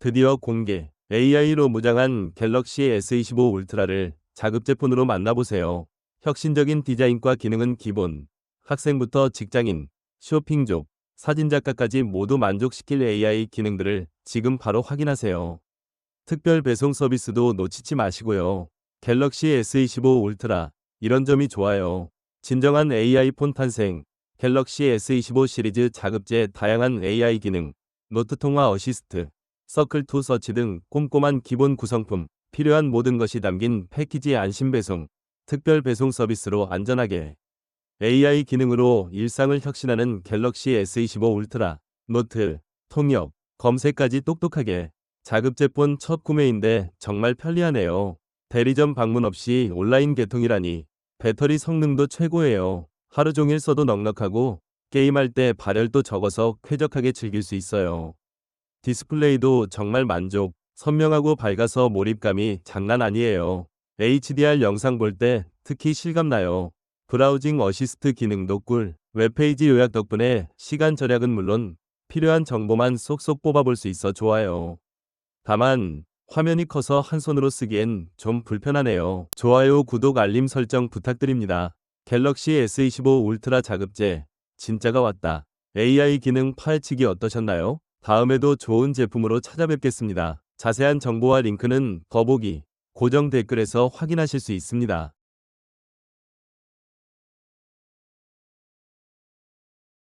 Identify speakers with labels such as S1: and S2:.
S1: 드디어 공개. AI로 무장한 갤럭시 S25 울트라를 자급 제품으로 만나보세요. 혁신적인 디자인과 기능은 기본. 학생부터 직장인, 쇼핑족, 사진작가까지 모두 만족시킬 AI 기능들을 지금 바로 확인하세요. 특별 배송 서비스도 놓치지 마시고요. 갤럭시 S25 울트라. 이런 점이 좋아요. 진정한 AI 폰 탄생. 갤럭시 S25 시리즈 자급제 다양한 AI 기능, 노트 통화 어시스트, 서클 투 서치 등 꼼꼼한 기본 구성품, 필요한 모든 것이 담긴 패키지 안심 배송, 특별 배송 서비스로 안전하게 AI 기능으로 일상을 혁신하는 갤럭시 S25 울트라, 노트, 통역, 검색까지 똑똑하게 자급제폰 첫 구매인데 정말 편리하네요. 대리점 방문 없이 온라인 개통이라니 배터리 성능도 최고예요. 하루 종일 써도 넉넉하고 게임할 때 발열도 적어서 쾌적하게 즐길 수 있어요. 디스플레이도 정말 만족, 선명하고 밝아서 몰입감이 장난 아니에요. HDR 영상 볼 때 특히 실감나요. 브라우징 어시스트 기능도 꿀, 웹페이지 요약 덕분에 시간 절약은 물론 필요한 정보만 쏙쏙 뽑아볼 수 있어 좋아요. 다만 화면이 커서 한 손으로 쓰기엔 좀 불편하네요. 좋아요, 구독, 알림 설정 부탁드립니다. 갤럭시 S25 울트라 자급제 진짜가 왔다. AI 기능 파헤치기 어떠셨나요? 다음에도 좋은 제품으로 찾아뵙겠습니다. 자세한 정보와 링크는 더보기, 고정 댓글에서 확인하실 수 있습니다.